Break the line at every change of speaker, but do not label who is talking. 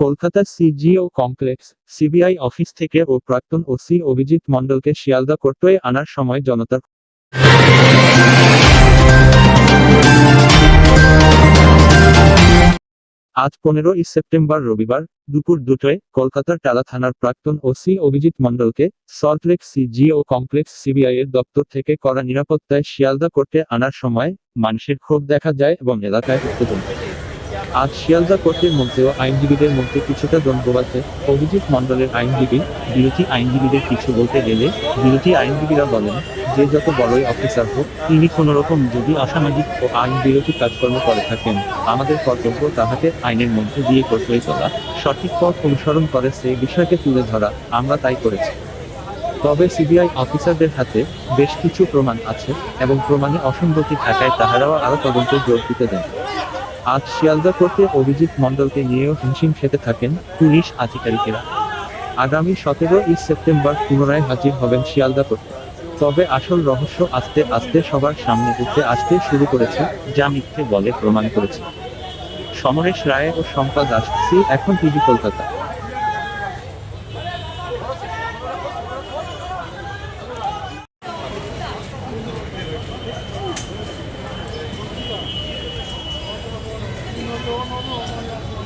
Kolkata CGO complex, CBI office থেকে ও প্রাক্তন ওসি অভিজিৎ মণ্ডলকে শিয়ালদা কোর্টে আনার সময় জনতার আজ পনেরোই সেপ্টেম্বর রবিবার, দুপুর দুটোয় কলকাতার টালা থানার প্রাক্তন ওসি অভিজিৎ মণ্ডলকে সল্টলেক সিজিও কমপ্লেক্স সিবিআই এর দপ্তর থেকে করা নিরাপত্তায় শিয়ালদা কোর্টে আনার সময় মানুষের ক্ষোভ দেখা যায় এবং এলাকায় উত্তেজনা। আজ শিয়ালদা কোর্টের মধ্যেও আইনজীবীদের মধ্যে কিছুটা দ্বন্দ্বাতে অভিজিৎ মণ্ডলের আইনজীবী, বিরোধী আইনজীবীদের কিছু বলতে গেলে বিরোধী আইনজীবীরা বলেন, যে যত বড়ই অফিসার হোক, তিনি কোনো রকম যদি অসামাজিক ও আইন বিরোধী কাজকর্ম করে থাকেন, আমাদের কর্তব্য তাহাকে আইনের মধ্যে দিয়ে করতে চলা সঠিক পথ অনুসরণ করে সেই বিষয়কে তুলে ধরা, আমরা তাই করেছি। তবে সিবিআই অফিসারদের হাতে বেশ কিছু প্রমাণ আছে এবং প্রমাণে অসঙ্গতি থাকায় তাহারাও আরও তদন্তে জোর দিতে দেন। আজ শিয়ালদা করতে অভিজিৎ মণ্ডলকে নিয়েও হিমশিম খেতে থাকেন পুলিশ আধিকারিকেরা। আগামী সতেরোই সেপ্টেম্বর পুনরায় হাজির হবেন শিয়ালদা করতে তবে আসল রহস্য আস্তে আস্তে সবার সামনে উঠতে আসতে শুরু করেছে, যা মিথ্যে বলে প্রমাণ করেছে। সমরেশ রায় ও শম্পা দাস, সি এখন টিভি কলকাতা। どうもどう？も。